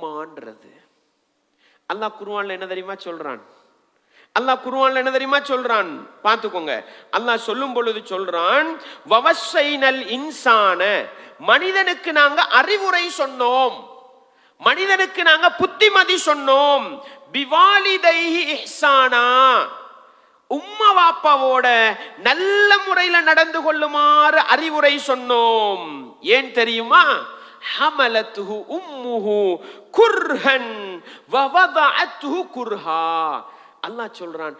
உம்மான்றது அல்லாஹ் குருவான்ல என்ன தெரியுமா சொல்றான்? அல்லாஹ் குருவான்ல என்ன தெரியுமா சொல்றான்? பார்த்துக்கோங்க. அல்லாஹ் சொல்லும் பொழுது சொல்றான் வவசைனல் இன்சான மனிதனுக்கு நாங்க அறிவுரை சொன்னோம். மனிதனுக்கு நாங்க புத்திமதி சொன்னோம். பிவாலிதைஹி இஹ்சானா உம்மா வாப்பாவோட நல்ல முறையில நடந்து கொள்ளுமாறு அறிவுரை சொன்னோம். ஏன் தெரியுமா? ஹமலத்துஹு உம்முஹு குர்ஹன் வவதஅத்துஹு குர்ஹா. அல்லாஹ் சொல்றான்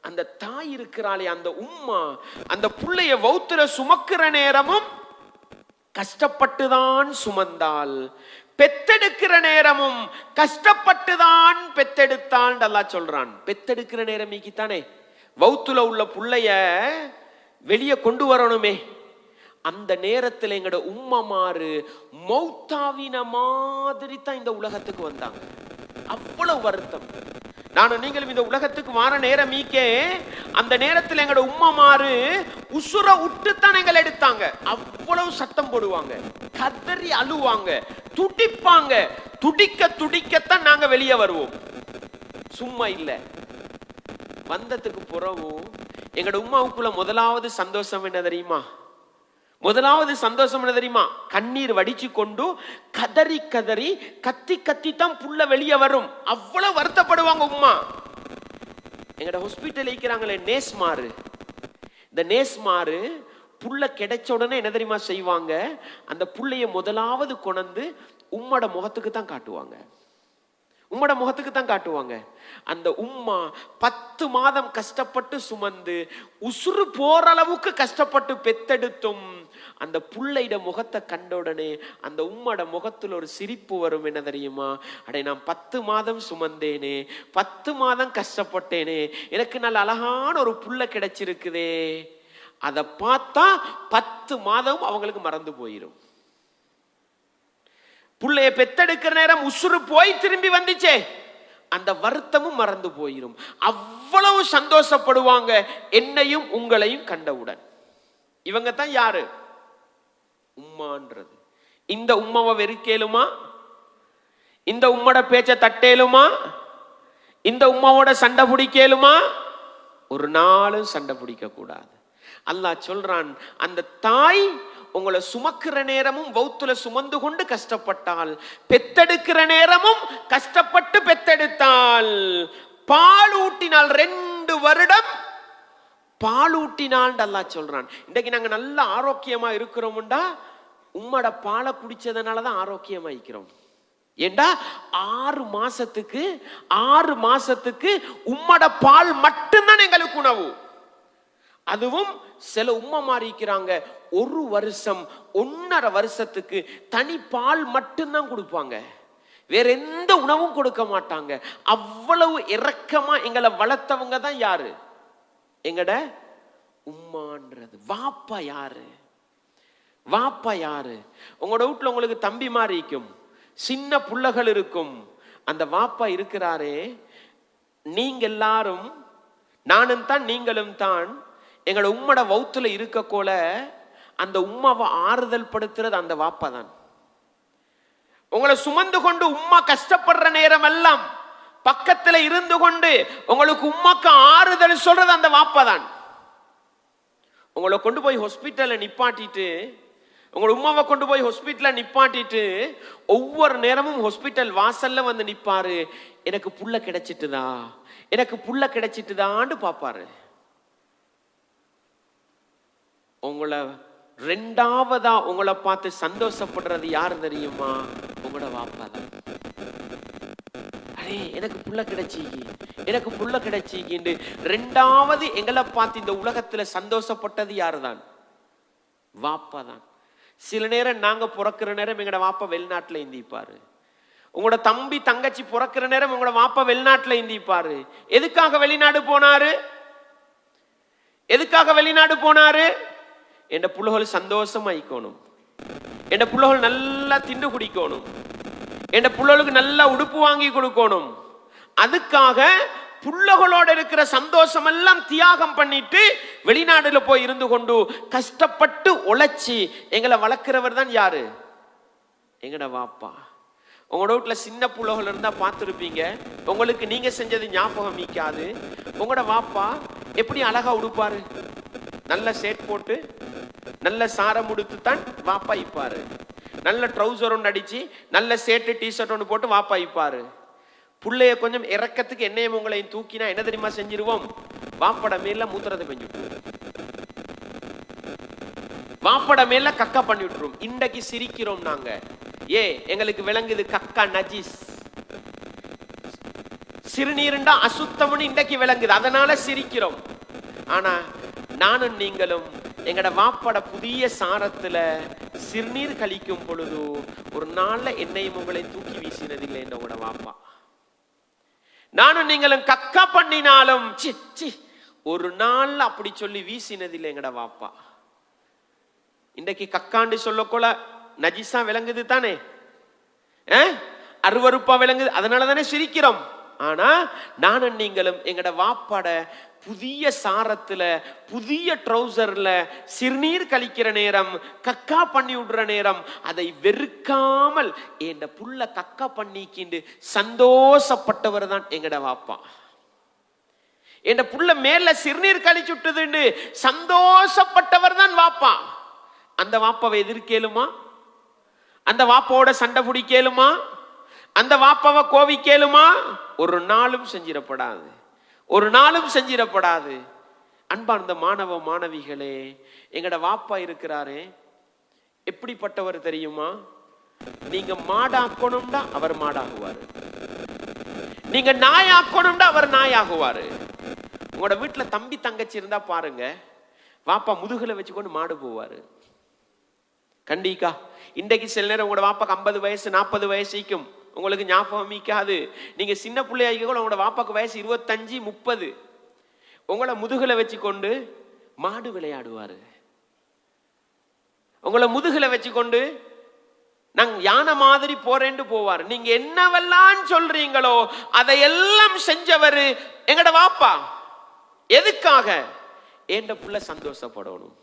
அந்த தாய் இருக்கிறாளே அந்த உம்மா அந்த புள்ளைய வௌத்துல சுமக்கிற நேரமும் கஷ்டப்பட்டுதான் சுமந்தாள். பெத்தெடுக்கிற நேரமும் கஷ்டப்பட்டுதான் பெத்தெடுத்தான் அல்லாஹ் சொல்றான். பெத்தெடுக்கிற நேரம் தானே வௌத்துல உள்ள புள்ளைய வெளியே கொண்டு வரணுமே. அந்த நேரத்தில் எங்களோட உம்மமாறு மௌத்தாவின மாதிரி தான் இந்த உலகத்துக்கு வந்தாங்க. அவ்வளவு வருத்தம். நானும் நீங்களும் இந்த உலகத்துக்கு வார நேரம் மீக்கே அந்த நேரத்தில் எங்களோட உம்மமாறு உசுர விட்டுத்தான் எங்களை எடுத்தாங்க. அவ்வளவு சத்தம் போடுவாங்க. கதறி அழுவாங்க. துடிப்பாங்க. துடிக்க துடிக்கத்தான் நாங்க வெளியே வருவோம். சும்மா இல்லை. வந்ததுக்கு புறவும் எங்களோட உமாவுக்குள்ள முதலாவது சந்தோஷம் என்ன தெரியுமா? முதலாவது சந்தோஷம் என்ன தெரியுமா? கண்ணீர் வடிச்சு கொண்டு கதறி கதறி கத்தி கத்தி தான் புள்ள வெளியே வரும். அவ்வளவு வருத்தப்படுவாங்க உம்மா. எங்கட ஹாஸ்பிட்டல் இருக்கிறாங்களே நேஸ்மாரு. இந்த நேஸ்மாரு புள்ள கிடைச்ச உடனே என்ன தெரியுமா செய்வாங்க? அந்த புள்ளைய முதலாவது கொண்டு உம்மோட முகத்துக்கு தான் காட்டுவாங்க. உம்மோட முகத்துக்கு தான் காட்டுவாங்க. அந்த உம்மா பத்து மாதம் கஷ்டப்பட்டு சுமந்து உசுறு போற அளவுக்கு கஷ்டப்பட்டு பெத்தெடுத்தும் அந்த புள்ளையிட முகத்தை கண்ட உடனே அந்த உம்மோட முகத்தில் ஒரு சிரிப்பு வரும் என்ன தெரியுமா? அடே நான் பத்து மாதம் சுமந்தேனே பத்து மாதம் கஷ்டப்பட்டேனே எனக்கு நல்ல அழகான ஒரு புள்ள கிடைச்சிருக்குதே. அதை பார்த்தா பத்து மாதம் அவங்களுக்கு மறந்து போயிடும் பிள்ளைய பெத்தெடுக்கிற நேரம் உசுறு போய் திரும்பி வந்துச்சே. அந்த வருத்தமும் மறந்து போயிடும் அவ்வளவு சந்தோஷப்படுவாங்க என்னையும் உங்களையும் கண்டவுடன். இவங்க தான் யாரு? உம்மான்றது. இந்த உம்மாவை வெறுக்கேலுமா? இந்த உம்மோட பேச்ச தட்டேலுமா? இந்த உம்மாவோட சண்டை பிடிக்கேலுமா? ஒரு நாளும் சண்டை பிடிக்க கூடாது அல்லாஹ் சொல்றான் அந்த தாய் உங்களை சுமக்கிற நேரமும் வௌத்துல சுமந்து கொண்டு கஷ்டப்பட்டால் பெத்தெடுக்கிற நேரமும் கஷ்டப்பட்டு பெத்தெடுத்தால் பால் ஊட்டினால் ரெண்டு வருடம் பால் ஊட்டினான் அல்லாஹ் சொல்றான். இன்றைக்கு நாங்க நல்ல ஆரோக்கியமா இருக்கிறோம்டா உம்மோட பாலை குடிச்சதுனால தான் ஆரோக்கியமா இருக்கிறோம். ஏண்டா? ஆறு மாசத்துக்கு ஆறு மாசத்துக்கு உம்மட பால் மட்டும்தான் எங்களுக்கு உணவு. அதுவும் சில உம்மா மாறிக்கிறாங்க ஒரு வருஷம் ஒன்னரை வருஷத்துக்கு தனி பால் மட்டும்தான் கொடுப்பாங்க. வேற எந்த உணவும் கொடுக்க மாட்டாங்க. அவ்வளவு இரக்கமா எங்களை வளர்த்தவங்க தான் யாரு? எங்கட? உம்மான்றது. வாப்பா யாரு? வாப்பா யாரு? உங்களோட வீட்டில் உங்களுக்கு தம்பி மாதிரி இருக்கும். சின்ன புள்ளகள் இருக்கும். அந்த வாப்பா இருக்கிறாரே. நீங்க எல்லாரும் நானும் தான் நீங்களும் தான் எங்களோட உம்மட வௌத்தில் இருக்க அந்த உம்மாவை ஆறுதல் படுத்துறது அந்த வாப்பா தான். உங்களை சுமந்து கொண்டு உம்மா கஷ்டப்படுற நேரம் எல்லாம் பக்கத்தில் இருந்து கொண்டு உங்களுக்கு உம்மாக்கு ஆறுதல் சொல்றது அந்த வாப்பா தான். உங்களை கொண்டு போய் ஹாஸ்பிட்டலில் நிப்பாட்டிட்டு உங்களை உமாவை கொண்டு போய் ஹாஸ்பிட்டலில் நிப்பாட்டிட்டு ஒவ்வொரு நேரமும் ஹாஸ்பிட்டல் வாசல்ல வந்து நிப்பாரு. எனக்கு புள்ள கிடைச்சிட்டுதா? எனக்கு புள்ள கிடைச்சிட்டுதான்னு பார்ப்பாரு உங்களை ரெண்டாவதா உங்களை பார்த்து சந்தோஷப்படுறது யாரு தெரியுமா? உங்களோட வாப்பா தான். அடே எனக்கு புள்ள கிடைச்சிக்கி. எனக்கு புள்ள கிடைச்சிக்கிண்டு. ரெண்டாவது எங்களை பார்த்து இந்த உலகத்துல சந்தோஷப்பட்டது யாரு தான்? வாப்பா தான். சில நேரம் நாங்க பிறக்கிற நேரம் எங்களோட வாப்பா வெளிநாட்டுல இந்திப்பாரு. உங்களோட தம்பி தங்கச்சி பிறக்கிற நேரம் உங்களோட வாப்பா வெளிநாட்டுல இந்திப்பாரு. எதுக்காக வெளிநாடு போனாரு? எதுக்காக வெளிநாடு போனாரு? என் புள்ளகள் சந்தோஷமா இருக்கணும் என் புள்ளகள் நல்லா திண்டு குடிக்கணும் என் புள்ளகளுக்கு நல்லா உடுப்பு வாங்கி கொடுக்கணும் அதுக்காக புள்ளகளோட இருக்கிற சந்தோஷம் எல்லாம் தியாகம் பண்ணிட்டு வெளிநாடுல போய் இருந்து கொண்டு கஷ்டப்பட்டு உழைச்சி எங்களை வளர்க்கிறவர் தான் யாரு எங்கட வாப்பா உங்களோட வீட்டுல சின்ன புள்ளகள் இருந்தால் பார்த்துருப்பீங்க உங்களுக்கு நீங்கள் செஞ்சது ஞாபகம் மிக்காது உங்களோட வாப்பா எப்படி அழகா உடுப்பாரு நல்ல சேட் போட்டு நல்ல சாரம் உடுத்து தான் வாப்பா இப்பாரு. நல்ல ட்ரௌசர் ஒன்று அடிச்சு நல்ல சேட்டு டிஷர்ட் ஒன்று போட்டு வாப்பா இப்பாரு. பிள்ளைய கொஞ்சம் இறக்கத்துக்கு என்னையும் உங்களையும் தூக்கினா என்ன தெரியுமா செஞ்சிருவோம்? வாப்பட மேல மூத்திரத்தை பெஞ்சு விட்டுருவோம் வாப்பட மேல கக்கா பண்ணி விட்டுருவோம் இன்றைக்கு சிரிக்கிறோம் நாங்க. ஏ எங்களுக்கு விளங்குது கக்கா நஜிஸ். சிறுநீருண்டா அசுத்தம்னு இன்றைக்கு விளங்குது. அதனால சிரிக்கிறோம். ஆனா நானும் நீங்களும் எங்கட வாப்பட புதிய சாரத்துல சிறுநீர் கழிக்கும் பொழுது ஒரு நாள்ல என்னையும் உங்களை தூக்கி வீசினதில்லை என்னோட வாப்பா. நானும் நீங்களும் கக்கா பண்ணினாலும் சி சி ஒரு நாள்ல அப்படி சொல்லி வீசினதில்லை எங்கட வாப்பா. இன்றைக்கு கக்காண்டு சொல்லக்கூட நஜிஸா விளங்குது தானே? அருவறுப்பா அருவருப்பா விளங்குது. அதனால தானே சிரிக்கிறோம். ஆனா நானும் நீங்களும் எங்கட வாப்பாட புதிய சாரத்தில் புதிய ட்ரௌசரில் சிறுநீர் கழிக்கிற நேரம் கக்கா பண்ணி விடுற நேரம் அதை வெறுக்காமல் என் புள்ள கக்கா பண்ணிக்கிண்டு சந்தோஷப்பட்டவர் தான் எங்கட வாப்பா. என் புள்ள மேல சிறுநீர் கழிச்சு விட்டுதுண்டு சந்தோஷப்பட்டவர் தான் வாப்பா. அந்த வாப்பாவை எதிர்க்கேலுமா அந்த வாப்பாவோட சண்டை பிடிக்கலுமா அந்த வாப்பாவை கோவிக்கேலுமா ஒரு நாளும் செஞ்சிடப்படாது. ஒரு நாளும் செஞ்சிடப்படாது. அன்பார்ந்த மாணவ மாணவிகளே எங்கட வாப்பா இருக்கிறாரே எப்படிப்பட்டவர் தெரியுமா? நீங்க மாடாக்கணும்டா அவர் மாடாகுவாரு. நீங்க நாயாக்கணும்டா அவர் நாயாகுவாரு. உங்களோட வீட்டுல தம்பி தங்கச்சி இருந்தா பாருங்க வாப்பா முதுகுல வச்சுக்கொண்டு மாடு போவாரு. கண்டிக்கா. இன்றைக்கு சில நேரம் உங்களோட வாப்பாக்கு ஐம்பது வயசு நாற்பது வயசுக்கும் உங்களுக்கு ஞாபகம் மிக்காது நீங்க சின்ன பிள்ளையாக கூட உங்களோட வாப்பாக்கு வயசு இருபத்தஞ்சு முப்பது. உங்களை முதுகுல வச்சுக்கொண்டு மாடு விளையாடுவார். உங்களை முதுகுல வச்சுக்கொண்டு நாங்க யானை மாதிரி போறேன்னு போவார். நீங்க என்னவெல்லாம் சொல்றீங்களோ அதையெல்லாம் செஞ்சவர் எங்கட வாப்பா. எதுக்காக? ஏண்ட புள்ள சந்தோஷப்படணும்.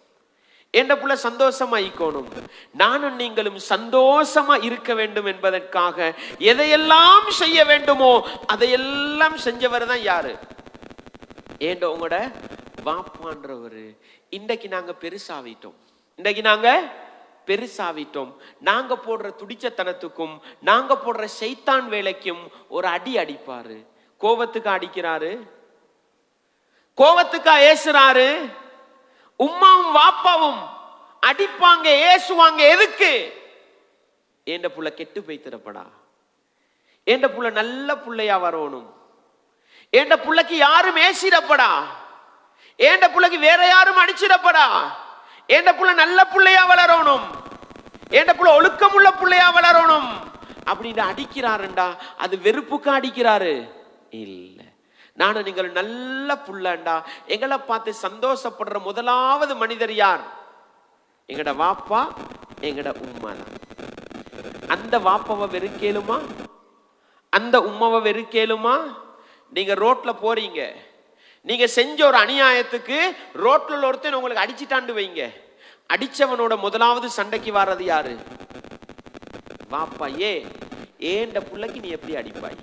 என்ற புள்ள சந்தோஷமா இருக்கணும் நானும் நீங்களும் சந்தோஷமா இருக்க வேண்டும் என்பதற்காக எதையெல்லாம் செய்ய வேண்டுமோ அதையெல்லாம் செஞ்சவர் தான் யாரு? ஏண்ட உங்களோட வாப்பான்றவர்? இன்றைக்கு நாங்க பெருசாவிட்டோம். இன்றைக்கு நாங்க பெருசாவிட்டோம். நாங்க போடுற துடிச்சத்தனத்துக்கும் நாங்க போடுற செய்தான் வேலைக்கும் ஒரு அடி அடிப்பாரு. கோவத்துக்கு அடிக்கிறாரு. கோபத்துக்கா ஏசுறாரு? உம்மாவும் வாப்பாவும் அடிப்பாங்க ஏசுவாங்க எதுக்கு? ஏண்ட புள்ள கெட்டு போய்த்திடப்படா ஏண்ட புள்ள நல்ல புள்ளையா வரணும்? ஏண்ட புள்ளைக்கு யாரும் ஏசிடப்படா? ஏண்ட புள்ளைக்கு வேற யாரும் அடிச்சிடப்படா? ஏண்ட புள்ள நல்ல புள்ளையா வளரணும்? ஏண்ட புள்ள ஒழுக்கமுள்ள புள்ளையா வளரணும்? அப்படின்னு அடிக்கிறாருண்டா. அது வெறுப்புக்கு அடிக்கிறாரு. இல்லை. நானும் நீங்கள் நல்ல புள்ளண்டா எங்களை பார்த்து சந்தோஷப்படுற முதலாவது மனிதர் யார்? எங்கட வாப்பா எங்கட உம்மா தான் அந்த வாப்பாவை வெறுக்கேலுமா அந்த உம்மாவை வெறுக்கேலுமா நீங்க ரோட்ல போறீங்க. நீங்க செஞ்ச ஒரு அநியாயத்துக்கு ரோட்ல ஒருத்தன் உங்களுக்கு அடிச்சுட்டாண்டு வைங்க. அடிச்சவனோட முதலாவது சண்டைக்கு வர்றது யாரு? வாப்பா ஏ ஏண்ட புள்ளைக்கு நீ எப்படி அடிப்பாய்?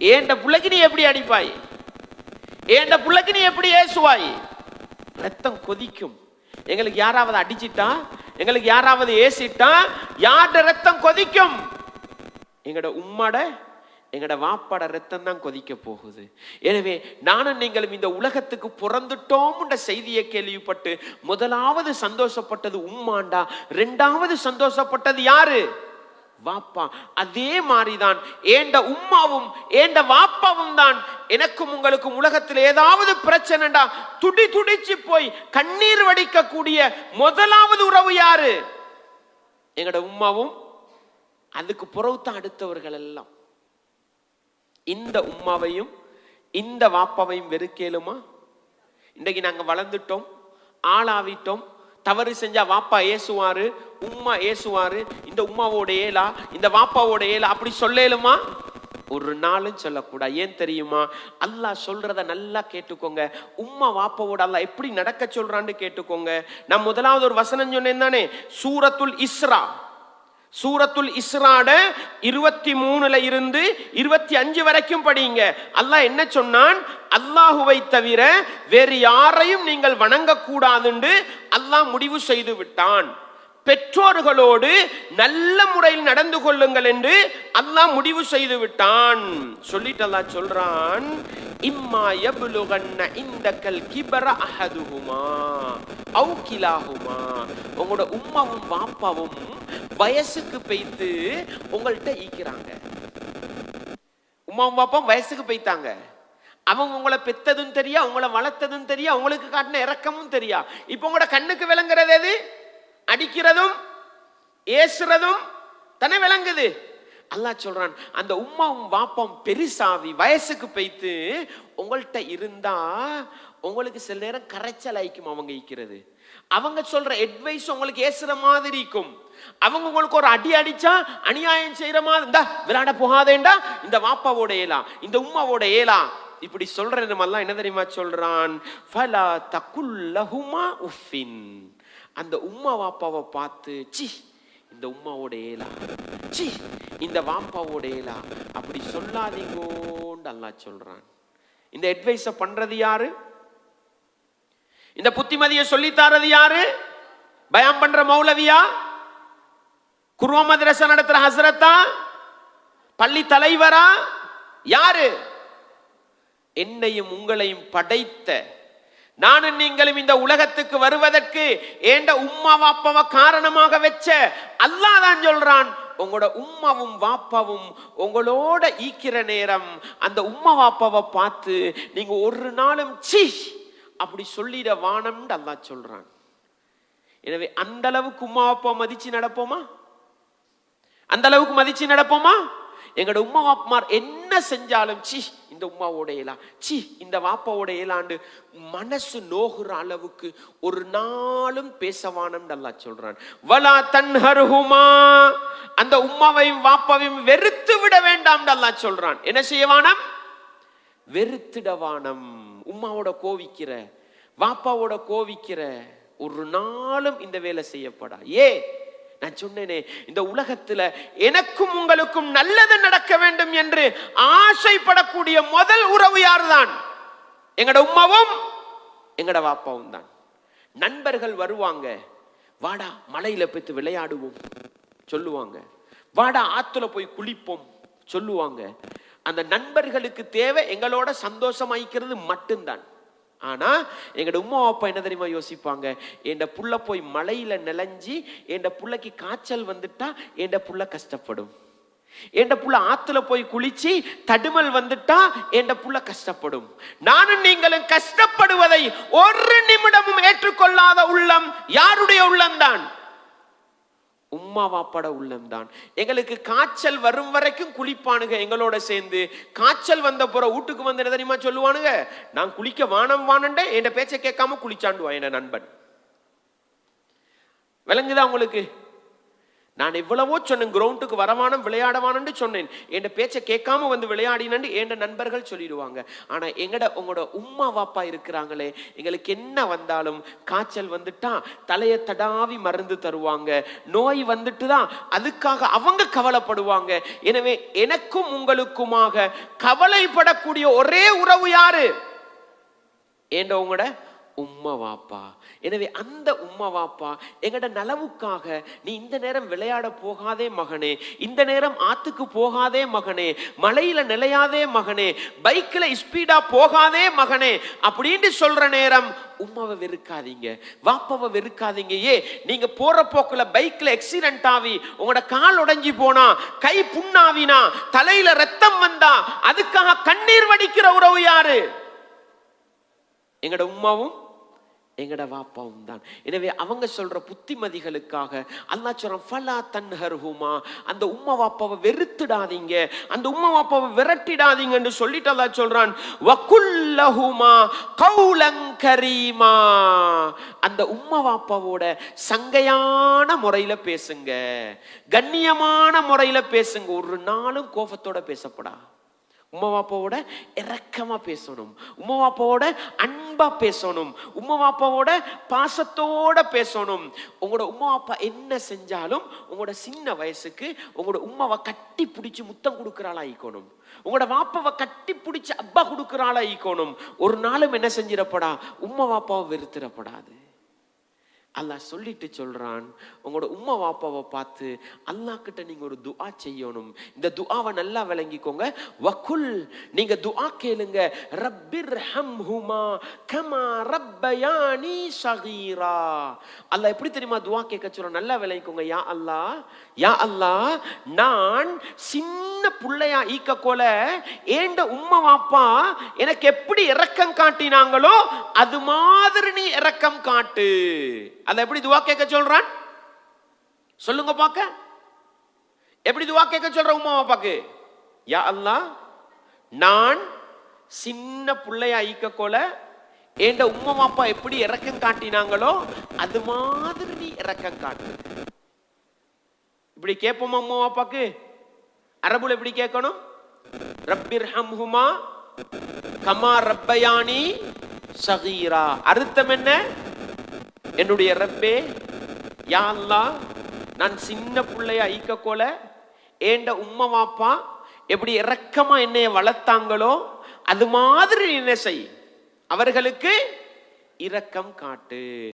ஏண்ட பிள்ளைக்கு நீ எப்படி அடிப்பாய்? ஏண்ட பிள்ளைக்கு நீ எப்படி ஏசுவாய்? ரத்தம் கொதிக்கும். எங்களுக்கு யாராவது அடிச்சிட்டா? எங்களுக்கு யாராவது ஏசிட்டா? யார்ட ரத்தம் கொதிக்கும்? எங்கட உம்மாட எங்கட வாப்பாட ரத்தம் தான் கொதிக்க போகுது. எனவே நானும் நீங்களும் இந்த உலகத்துக்கு பிறந்துட்டோம்ன்ற செய்தியை கேள்விப்பட்டு முதலாவது சந்தோஷப்பட்டது உம்மாண்டா ரெண்டாவது சந்தோஷப்பட்டது யாரு? வாப்பா. அதே மாதிரிதான். ஏண்ட உம்மாவும் ஏண்ட வாப்பாவும் தான். எனக்கும் உங்களுக்கும் உலகத்தில் ஏதாவது பிரச்சனைடா துடி துடிச்சு போய் கண்ணீர் வடிக்கக்கூடிய முதலாவது உறவு யாரு? எங்கட உம்மாவும் அதுக்கு புறவுத்தான் அடுத்தவர்கள் எல்லாம். இந்த உம்மாவையும் இந்த வாப்பாவையும் வெறுக்கேலுமா? இன்றைக்கு நாங்க வளர்ந்துட்டோம் ஆளாவிட்டோம் தவறு செஞ்சா வாப்பா ஏசுவாரு உம்மா ஏசுவாரு இந்த உம்மாவோட ஏலா இந்த வாப்பாவோட ஏலா அப்படி சொல்லலுமா? ஒரு நாளும் சொல்லக்கூடாது ஏன் தெரியுமா? அல்லாஹ் சொல்றத நல்லா கேட்டுக்கோங்க. உம்மா வாப்பாவோட அல்லாஹ் எப்படி நடக்க சொல்றான்னு கேட்டுக்கோங்க. நான் முதலாவது ஒரு வசனம் சொன்னேன் தானே? சூரத்துல் இஸ்ரா. சூரத்துல் இஸ்ராட இருபத்தி மூணுல இருந்து இருபத்தி அஞ்சு வரைக்கும் படிங்க அல்லாஹ் என்ன சொன்னான்? அல்லாஹுவை தவிர வேறு யாரையும் நீங்கள் வணங்கக்கூடாதுன்னு அல்லாஹ் முடிவு செய்து விட்டான். பெற்றோர்களோடு நல்ல முறையில் நடந்து கொள்ளுங்கள் என்று அல்லாஹ் முடிவு செய்து விட்டான். சொல்லிட்டு அல்லாஹ் சொல்றான் இம்மா யபுலுகன்ன இந்தக்கல் கிபர அஹதுகுமா அவு உங்களோட உம்மாவும் பாப்பாவும் வயசுக்கு பெய்த்து உங்கள்கிட்ட ஈக்கிறாங்க. உமாவும் பாப்பாவும் வயசுக்கு போய்த்தாங்க. அவங்க உங்களை பெத்ததும் தெரியா உங்களை வளர்த்ததும் தெரியா உங்களுக்கு காட்டின இறக்கமும் தெரியா? இப்போ உங்களோட கண்ணுக்கு விளங்குறது எது? அடிக்கிறதும் ஏசுறதும் தானே விளங்குது. அல்லாஹ் சொல்றான் அந்த உம்மாவும் வாப்பம் பெருசாவி வயசுக்கு போய்த்து உங்கள்கிட்ட இருந்தா உங்களுக்கு சில நேரம் கரைச்சல் ஆயிக்கும் அவங்க ஈக்கிறது அவங்க சொல்ற அட்வைஸ் உங்களுக்கு ஏசுற மாதிரி இருக்கும். அவங்க உங்களுக்கு ஒரு அடி அடிச்சா அநியாயம் செய்யற மாதிரி இருந்தா விளையாட போகாதேண்டா இந்த வாப்பாவோட ஏலா இந்த உம்மாவோட ஏலா. இப்படி சொல்ற நம்மெல்லாம் என்ன தெரியுமா சொல்றான்? ஃபலா தக்குல்லஹுமா உஃபின் அந்த உம்மா வாப்பாவை பார்த்து சி இந்த உம்மாவோட ஏலா சி இந்த வாப்பாவோட ஏலா அப்படி சொல்லாதீங்கோண்டு அல்லாஹ் சொல்றான். இந்த அட்வைஸை பண்றது யாரு? இந்த புத்திமதியை சொல்லித்தாரது யாரு? பயம் பண்ற மௌலவியா? குருவ மதரசா நடத்துற ஹசரத்தா? பள்ளி தலைவரா? யாரு? என்னையும் உங்களையும் படைத்த நானும் நீங்களும் இந்த உலகத்துக்கு வருவதற்கு ஏண்ட உம்மா வாப்பாவை காரணமாக வச்ச அல்லாஹ் தான் சொல்றான் உங்களோட உம்மாவும் வாப்பாவும் உங்களோட ஈக்கிற நேரம் அந்த உம்மா வாப்பாவை பார்த்து நீங்க ஒரு நாளும் சி அப்படி சொல்லிட வானம்னு அல்லா சொல்றான். எனவே அந்த அளவுக்கு உம்மா அப்பா மதிச்சு நடப்போமா? அந்த அளவுக்கு மதிச்சு நடப்போமா? எங்களோட உமா வாப்பமார் என்ன செஞ்சாலும் சி இந்த உம்மாவோட ஏலா சி இந்த வாப்பாவோட ஏலாண்டு மனசு நோகுற அளவுக்கு ஒரு நாளும் பேசவானம் நல்லா சொல்றான் வலா தன்ஹருகுமா அந்த உம்மாவையும் வாப்பாவையும் வெறுத்து விட வேண்டாம் நல்லா சொல்றான். என்ன செய்யவானம்? வெறுத்துடவானம். உம்மாவோட கோவிக்கிற வாப்பாவோட கோவிக்கிற ஒரு நாளும் இந்த வேலை செய்யப்படா. ஏ நான் சொன்னேனே இந்த உலகத்துல எனக்கும் உங்களுக்கும் நல்லது நடக்க வேண்டும் என்று ஆசைப்படக்கூடிய முதல் உறவு யார்தான்? எங்கட உம்மாவும் எங்கட வாப்பாவும் தான். நண்பர்கள் வருவாங்க வாடா மலையில போய்த்து விளையாடுவோம் சொல்லுவாங்க. வாடா ஆத்துல போய் குளிப்போம் சொல்லுவாங்க. அந்த நண்பர்களுக்கு தேவை எங்களோட சந்தோஷமாயிக்கிறது மட்டும்தான். ஆனால் எங்களோட உம்மா அப்பா என்ன தெரியுமா யோசிப்பாங்க? என் புள்ள போய் மலையில் நிலஞ்சி என் புள்ளைக்கு காய்ச்சல் வந்துட்டா என் புள்ள கஷ்டப்படும். என் புள்ள ஆத்துல போய் குளிச்சு தடுமல் வந்துட்டா என் புள்ள கஷ்டப்படும். நானும் நீங்களும் கஷ்டப்படுவதை ஒரு நிமிடமும் ஏற்றுக்கொள்ளாத உள்ளம் யாருடைய உள்ளம்தான்? உம்மா வாப்பட உள்ளம்தான். எங்களுக்கு காய்ச்சல் வரும் வரைக்கும் குளிப்பானுங்க எங்களோட சேர்ந்து. காய்ச்சல் வந்த புற வீட்டுக்கு வந்து தெரியுமா சொல்லுவானுங்க? நான் குளிக்க வானம் வானண்டே என் பேச்சை கேட்காம குளிச்சாண்டுவான் என் நண்பன். விளங்குதா உங்களுக்கு? நான் எவ்வளவோ சொன்னேன் கிரவுண்டுக்கு வரவானம் விளையாடவானு சொன்னேன். என் பேச்சை கேட்காம வந்து விளையாடினு என் நண்பர்கள் சொல்லிடுவாங்க. ஆனா எங்கட உங்களோட உம்மா வாப்பா இருக்கிறாங்களே எங்களுக்கு என்ன வந்தாலும் காய்ச்சல் வந்துட்டா தலையை தடாவி மருந்து தருவாங்க. நோய் வந்துட்டு தான் அதுக்காக அவங்க கவலைப்படுவாங்க. எனவே எனக்கும் உங்களுக்குமாக கவலைப்படக்கூடிய ஒரே உறவு யாரு? ஏண்ட உங்களோட உம்மா வாப்பா. எனவே அந்த உம்மா வாப்பா எங்கட நலவுக்காக நீ இந்த நேரம் விளையாட போகாதே மகனே இந்த நேரம் ஆத்துக்கு போகாதே மகனே மலையில நிலையாதே மகனே பைக்ல ஸ்பீடா போகாதே மகனே அப்படின்னு சொல்ற நேரம் உம்மாவை வெறுக்காதீங்க வாப்பாவை வெறுக்காதீங்க. ஏ நீங்க போற போக்குல பைக்ல ஆக்சிடென்ட் ஆகி உங்களோட கால் உடைஞ்சி போனா கை புண்ணாவினா தலையில ரத்தம் வந்தா அதுக்காக கண்ணீர் வடிக்கிற உறவு யாரு? எங்கட உம்மாவும் எங்கட வாப்பாவும் தான். எனவே அவங்க சொல்ற புத்திமதிகளுக்காக அல்லா சொல்றான் ஃபலா தன்ஹர்ஹுமா. அந்த உம்மா வாப்பாவை வெறுத்துடாதீங்க. அந்த உம்மா வாப்பாவை விரட்டிடாதீங்கன்னு சொல்லிட்டு அல்லா சொல்றான் வக்குல்லஹுமா கௌலங்கரீமா அந்த உம்மா வாப்பாவோட சங்கையான முறையில பேசுங்க. கண்ணியமான முறையில பேசுங்க. ஒரு நாளும் கோபத்தோட பேசப்படா உம்மா வாப்பாவோட இரக்கமா பேசணும். உம்மா வாப்பாவோட அன்பா அன்பா பேசணும். உம்மா பாப்பாவோட பாசத்தோட பேசணும். உங்களோட உம்மா பாப்பா என்ன செஞ்சாலும் உங்களோட சின்ன வயசுக்கு உங்களோட உம்மாவை கட்டி பிடிச்சி முத்தம் கொடுக்குறாளா ஈக்கணும் உங்களோட வாப்பாவை கட்டி பிடிச்சி அப்பா கொடுக்குறாளா ஈக்கணும் ஒரு நாளும் என்ன செஞ்சிடப்படா? உம்மா வாப்பாவை வெறுத்துடப்படாது. அல்லாஹ் சொல்லிட்டு சொல்றான் உங்களோட உம்மா வாப்பாவை பார்த்து அல்லாஹ் நீங்கள் நீங்க ஒரு துஆ செய்யணும். இந்த துஆவை நல்லா விளங்கிக்கோங்க. வகுல் நீங்க துஆ கேளுங்க. ரப்பிர் ஹம்ஹுமா கமா ரப்பயானி சகீரா அல்லாஹ் எப்படி தெரியுமா துஆ கேட்க சொல்கிறோம் நல்லா விளங்கிக்கோங்க. யா அல்லாஹ் யா அல்லாஹ் நான் சின்ன பிள்ளையா ஈக்க கோல ஏண்ட உம்மா வாப்பா எனக்கு எப்படி இறக்கம் காட்டினாங்களோ அது மாதிரி நீ இறக்கம் காட்டு. அதை எப்படி துவா கேட்க சொல்றான்? சொல்லுங்க பாக்க எப்படி துவா கேட்க சொல்ற உமா வாப்பாக்கு யா அல்லா நான் சின்ன புள்ளையா ஈக்க கோல ஏண்ட உம்மா வாப்பா எப்படி இறக்கம் காட்டினாங்களோ அது மாதிரி நீ இறக்கம் காட்டு. இப்படி கேட்போமா அம்மா அப்பாக்கு? அரபுல எப்படி கேட்கணும்? ரப்பிர் ஹம்ஹுமா கமா ரப்பயானி சகீரா. அர்த்தம் என்ன? என்னுடைய ரப்பே யாழ்லா நான் சின்ன பிள்ளைய ஐக்க கோல ஏண்ட உம்மா வாப்பா எப்படி இறக்கமா என்னைய வளர்த்தாங்களோ அது மாதிரி என்ன செய்? அவர்களுக்கு இரக்கம் காட்டு.